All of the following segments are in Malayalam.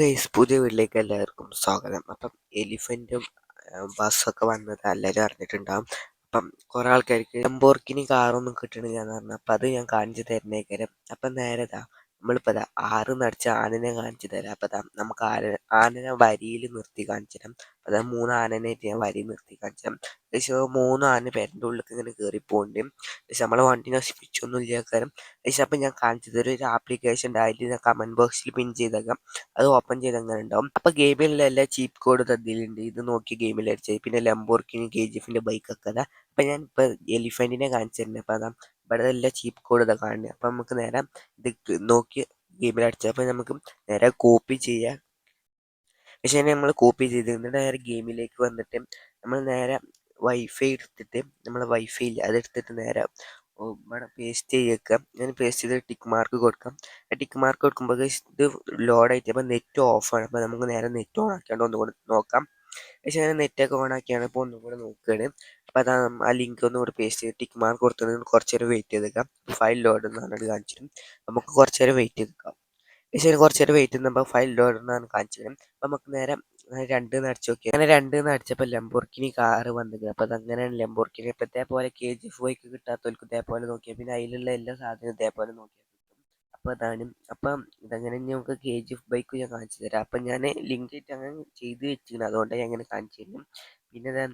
ഗൈസ് പുതിയ വീട്ടിലേക്ക് എല്ലാവർക്കും സ്വാഗതം. അപ്പം എലിഫന്റും ബസ്സൊക്കെ വന്നത് എല്ലാവരും അറിഞ്ഞിട്ടുണ്ടാവും. അപ്പം കുറേ ആൾക്കാർക്ക് ലംബോർക്കിനി കാറൊന്നും കിട്ടണില്ല എന്ന് പറഞ്ഞു. അപ്പം അത് ഞാൻ കാണിച്ചു തരുന്നേക്കരം. അപ്പം നേരെ ഇതാ നമ്മളിപ്പോൾ ഇതാ ആറ് നടിച്ച ആനനെ കാണിച്ചു തരാം. അപ്പം ദാ നമുക്ക് ആന ആനനെ വരിയിൽ നിർത്തി കാണിച്ചു തരാം. അതായത് മൂന്ന് ആനനായിട്ട് ഞാൻ വരി നിർത്തി കാണിച്ചു. തരാം പക്ഷേ മൂന്ന് ആന പേരന്റെ ഉള്ളിലേക്ക് ഇങ്ങനെ കയറി പോകുന്നുണ്ട് പക്ഷെ നമ്മളെ വണ്ടി നശിപ്പിച്ചൊന്നും ഇല്ല കാരണം പക്ഷെ അപ്പം ഞാൻ കാണിച്ചു തരും ഒരു ആപ്ലിക്കേഷൻ ഡയറ്റ് ഞാൻ കമന്റ് ബോക്സിൽ പിൻ ചെയ്തേക്കാം. അത് ഓപ്പൺ ചെയ്ത് അങ്ങനെ ഉണ്ടാവും അപ്പോൾ ഗെയിമിലുള്ള എല്ലാ ചീപ്പ് കോഡ് തന്നിലുണ്ട് ഇത് നോക്കി ഗെയിമിൽ അടിച്ചത്. പിന്നെ ലംബോർക്കിന് കെ ജി എഫിന്റെ ബൈക്കൊക്കെ അതാ. അപ്പം ഞാൻ ഇപ്പോൾ എലിഫന്റിനെ കാണിച്ചിരുന്നു അപ്പം അതാ ഇവിടെ എല്ലാ ചീപ്പ് കോഡ് ഇതാ കാണുന്നത് അപ്പം നമുക്ക് നേരെ ഇത് നോക്കി ഗെയിമിൽ അടിച്ചപ്പോൾ നമുക്ക് നേരെ കോപ്പി ചെയ്യാം. പക്ഷേ നമ്മൾ കോപ്പി ചെയ്ത് എന്നിട്ട് നേരെ ഗെയിമിലേക്ക് വന്നിട്ട് നമ്മൾ നേരെ വൈഫൈ എടുത്തിട്ട് നമ്മൾ വൈഫൈ ഇല്ല അതെടുത്തിട്ട് നേരെ ഇവിടെ പേസ്റ്റ് ചെയ്യേക്കുക ഞാൻ പേസ്റ്റ് ചെയ്ത് ടിക്ക് മാർക്ക് കൊടുക്കാം. ടിക്ക് മാർക്ക് കൊടുക്കുമ്പോൾ ഇത് ലോഡായിട്ട് അപ്പോൾ നെറ്റ് ഓഫാണ് അപ്പോൾ നമുക്ക് നേരെ നെറ്റ് ഓൺ ആക്കിയാണ്ട് ഒന്നുകൂടെ നോക്കാം. പക്ഷേ ഞാൻ നെറ്റൊക്കെ ഓൺ ആക്കിയാണ് ഇപ്പോൾ ഒന്നും കൂടെ നോക്കുകയാണ് അപ്പോൾ അതാ ആ ലിങ്ക് ഒന്നും കൂടെ പേസ്റ്റ് ചെയ്ത് ടിക്ക് മാർക്ക് കൊടുത്തത് കുറച്ച് നേരം വെയിറ്റ് ചെയ്തേക്കാം. ഫയൽ ലോഡ് എന്നാണ് കാണിച്ചിട്ട്. നമുക്ക് കുറച്ച് നേരം വെയിറ്റ് ചെയ്തേക്കാം. പക്ഷേ കുറച്ച് നേരം വെയിറ്റ് ചെയ്യുമ്പോൾ ഫയൽ എന്നാണ് കാണിച്ചത് നമുക്ക് നേരെ രണ്ട് അടിച്ച് നോക്കി അങ്ങനെ രണ്ട് അടിച്ചപ്പോൾ ലംബോർക്കിനി കാറ് വന്നത് അപ്പോൾ അതങ്ങനെയാണ് ലംബോർക്കിനി ഇപ്പോൾ ഇതേപോലെ കെ ജി എഫ് വൈക്ക് കിട്ടാത്തവർക്ക് ഇതേപോലെ നോക്കിയാൽ പിന്നെ അതിലുള്ള എല്ലാ സാധനവും ഇതേപോലെ നോക്കിയാൽ കിട്ടും. അപ്പോൾ അതാണ്. അപ്പം ഇതങ്ങനെ നമുക്ക് കെ ജി എഫ് ബൈക്ക് ഞാൻ കാണിച്ചു തരാം. അപ്പം ഞാൻ ലിങ്ക് ഇട്ട് അങ്ങനെ ചെയ്ത് വെച്ചിരുന്നു അതുകൊണ്ട് ഞാൻ അങ്ങനെ കാണിച്ചു തരും പിന്നെ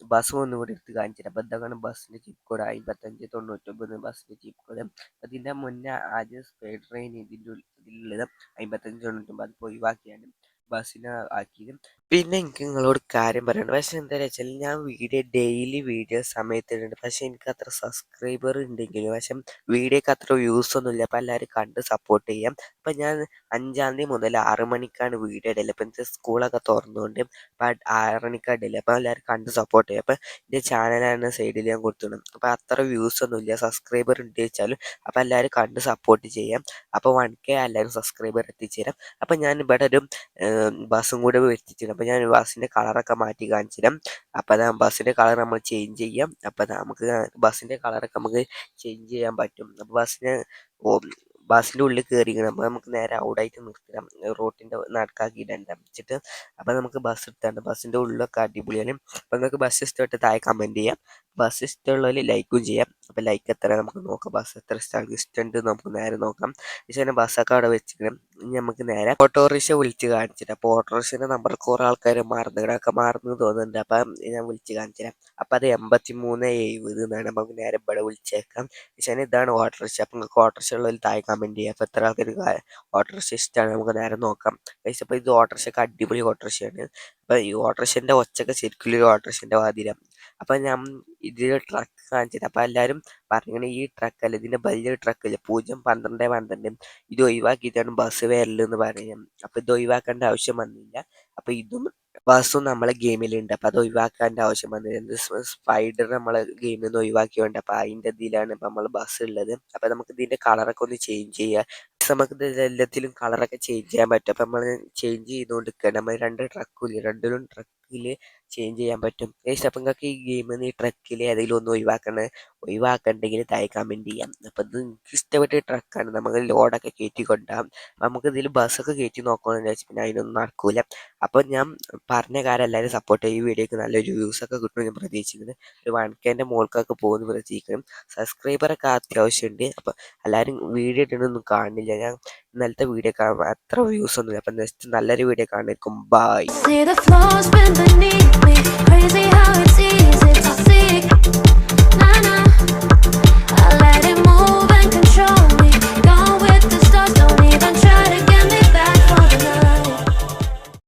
ഞാൻ ഒന്നും ഒന്നുകൂടി എടുത്ത് കാണിച്ചു തരാം അപ്പോൾ ഇതാണ് ബസ്സിന്റെ ചിപ്പ് കോഡ് അമ്പത്തഞ്ച് തൊണ്ണൂറ്റൊമ്പത് ബസ്സിന്റെ ചിപ്പ് കോഡ് അതിന്റെ മുന്നേ ആദ്യം സ്പീഡ് ട്രെയിൻ ഇതിന്റെ ഇതിലുള്ളത് അമ്പത്തഞ്ച് തൊണ്ണൂറ്റൊമ്പത് അത് ഒഴിവാക്കിയാണ് ബസ്സിനെ ആക്കിയത്. പിന്നെ എനിക്ക് നിങ്ങളോട് കാര്യം പറയണം. പക്ഷെ എന്താ വെച്ചാൽ ഞാൻ വീഡിയോ ഡെയിലി വീഡിയോ സമയത്തിടുന്നുണ്ട് പക്ഷെ എനിക്ക് അത്ര സബ്സ്ക്രൈബർ ഉണ്ടെങ്കിലും പക്ഷെ വീഡിയോക്ക് അത്ര വ്യൂസ് ഒന്നുമില്ല അപ്പോൾ എല്ലാവരും കണ്ട് സപ്പോർട്ട് ചെയ്യാം. അപ്പം ഞാൻ അഞ്ചാം തീയതി മുതൽ ആറ് മണിക്കാണ് വീഡിയോ ഇടൽ. അപ്പം എനിക്ക് സ്കൂളൊക്കെ തുറന്നുകൊണ്ട് അപ്പം ആറ് മണിക്കാണ് ഇടൽ. അപ്പം എല്ലാവരും കണ്ട് സപ്പോർട്ട് ചെയ്യാം. അപ്പം എന്റെ ചാനലാണ് സൈഡിൽ ഞാൻ കൊടുത്തിടും അപ്പം അത്ര വ്യൂസ് ഒന്നുമില്ല സബ്സ്ക്രൈബർ ഉണ്ട് വെച്ചാലും അപ്പം എല്ലാവരും കണ്ട് സപ്പോർട്ട് ചെയ്യാം. അപ്പോൾ വൺ കെ എല്ലാവരും സബ്സ്ക്രൈബർ എത്തിച്ചേരാം അപ്പം ഞാൻ ഇവിടെ ഒരു ബസ്സും കൂടെ എത്തിച്ചിട്ടുണ്ട് അപ്പോൾ ഞാൻ ബസ്സിന്റെ കളറൊക്കെ മാറ്റി കാണിച്ചു തരാം അപ്പോൾ അത് ബസ്സിന്റെ കളർ നമ്മൾ ചേഞ്ച് ചെയ്യാം. അപ്പം നമുക്ക് ബസ്സിന്റെ കളറൊക്കെ നമുക്ക് ചേഞ്ച് ചെയ്യാൻ പറ്റും. അപ്പോൾ ബസ്സിന് ബസ്സിന്റെ ഉള്ളിൽ കയറിക്കണം അപ്പോൾ നമുക്ക് നേരെ ഔട്ടായിട്ട് നിർത്തിടാം. റോട്ടിന്റെ നടക്കാക്കി ഇടണ്ട വെച്ചിട്ട് അപ്പോൾ നമുക്ക് ബസ് എടുത്താണ്ട് ബസ്സിന്റെ ഉള്ളിലൊക്കെ അടിപൊളിയാണ്. അപ്പോൾ നിങ്ങൾക്ക് ബസ് ഇഷ്ടമായിട്ട് താഴെ കമന്റ് ചെയ്യാം. ബസ് ഇഷ്ടമുള്ളവർ ലൈക്കും ചെയ്യാം. അപ്പോൾ ലൈക്ക് എത്ര നമുക്ക് നോക്കാം. ബസ് എത്ര സ്ഥലം ഇഷ്ടമുണ്ട് നമുക്ക് നേരെ നോക്കാം. പക്ഷേ തന്നെ ബസ്സൊക്കെ അവിടെ വെച്ചിട്ട് നമുക്ക് നേരെ ഓട്ടോറിക്ഷ വിളിച്ച് കാണിച്ചിട്ട് അപ്പോൾ ഓട്ടോറിക്ഷന്റെ നമ്പർ കുറേ ആൾക്കാർ മറന്നുകിടക്കെ മറന്നു തോന്നുന്നുണ്ട്. അപ്പം ഞാൻ വിളിച്ച് കാണിച്ചു തരാം അപ്പം അത് എൺപത്തി മൂന്ന് എഴുപത് എന്നാണ് നമുക്ക് നേരെ ഇവിടെ വിളിച്ചേക്കാം. പക്ഷേ ഇതാണ് ഓട്ടോറിക്ഷ അപ്പം നിങ്ങൾക്ക് ഓട്ടോറിക്ഷ ഉള്ളതിൽ താഴെ കമന്റ് ചെയ്യാം. അപ്പോൾ എത്ര ആൾക്കാർ ഓട്ടോറിക്ഷ ഇഷ്ടമാണ് നമുക്ക് നേരെ നോക്കാം. പക്ഷേ അപ്പോൾ ഇത് ഓട്ടോറിക്ഷയൊക്കെ അടിപൊളി ഓട്ടോറിക്ഷയാണ് അപ്പോൾ ഈ ഓട്ടോറിക്ഷന്റെ ഒച്ചൊക്കെ ശരിക്കും ഒരു ഓട്ടോറിക്ഷന്റെ വാതിലാണ് അപ്പം ഞാൻ ഇതിൽ ട്രക്ക് കാണിച്ചത് അപ്പോൾ എല്ലാവരും പറഞ്ഞിങ്ങനെ ഈ ട്രക്ക് അല്ല? ഇതിന്റെ വലിയ ട്രക്കില്ല പൂജ്യം പന്ത്രണ്ട് പന്ത്രണ്ട് ഇത് ഒഴിവാക്കിയിട്ടാണ് ബസ് വരലെന്ന് പറയുന്നത് അപ്പോൾ ഇത് ഒഴിവാക്കേണ്ട ആവശ്യം വന്നില്ല. അപ്പോൾ ഇതും ബസ്സും നമ്മളെ ഗെയിമിലുണ്ട് അപ്പോൾ അത് ഒഴിവാക്കേണ്ട ആവശ്യം വന്നില്ല. സ്പൈഡർ നമ്മളെ ഗെയിമിൽ നിന്ന് ഒഴിവാക്കിയുണ്ട് അപ്പോൾ അതിന്റെ ഇതിലാണ് ഇപ്പൊ നമ്മൾ ബസ് ഉള്ളത് അപ്പോൾ നമുക്ക് ഇതിന്റെ കളറൊക്കെ ഒന്ന് ചേഞ്ച് ചെയ്യാം. നമുക്ക് എല്ലാത്തിലും കളറൊക്കെ ചേഞ്ച് ചെയ്യാൻ പറ്റും. അപ്പം നമ്മൾ ചേഞ്ച് ചെയ്തുകൊണ്ട് നമ്മൾ രണ്ട് ട്രക്കും ഇല്ല രണ്ടിലും ട്രക്കിൽ ചേഞ്ച് ചെയ്യാൻ പറ്റും. ഗൈസ് അപ്പം നിങ്ങൾക്ക് ഈ ഗെയിമിൽ നിന്ന് ഈ ട്രക്കിൽ ഏതെങ്കിലും ഒന്ന് ഒഴിവാക്കണ ഒഴിവാക്കണ്ടെങ്കിൽ താഴെ കമന്റ് ചെയ്യാം. അപ്പം ഇത് നിങ്ങൾക്ക് ഇഷ്ടപ്പെട്ട ട്രക്കാണ് നമുക്ക് ലോഡൊക്കെ കയറ്റി കൊണ്ടാം. നമുക്ക് ഇതിൽ ബസ്സൊക്കെ കയറ്റി നോക്കണമെന്ന് വെച്ചാൽ പിന്നെ അതിനൊന്നും നടക്കൂല. അപ്പം ഞാൻ പറഞ്ഞ കാര്യം എല്ലാവരും സപ്പോർട്ട് ചെയ്യും. ഈ വീഡിയോക്ക് നല്ലൊരു വ്യൂസ് ഒക്കെ കിട്ടുമെന്ന് ഞാൻ പ്രതീക്ഷിക്കുന്നത് ഒരു വൺ കെന്റെ മുകൾക്കൊക്കെ പോകുമെന്ന് പ്രതീക്ഷിക്കണം സബ്സ്ക്രൈബറൊക്കെ അത്യാവശ്യമുണ്ട്. അപ്പം എല്ലാവരും വീഡിയോ ഇട്ടൊന്നും കാണില്ല. ഞാൻ ഇന്നലത്തെ വീഡിയോ കാണുമ്പോൾ അത്ര വ്യൂസ് ഒന്നുമില്ല. അപ്പം നെക്സ്റ്റ് നല്ലൊരു വീഡിയോ കാണിക്കും by crazy how it's easy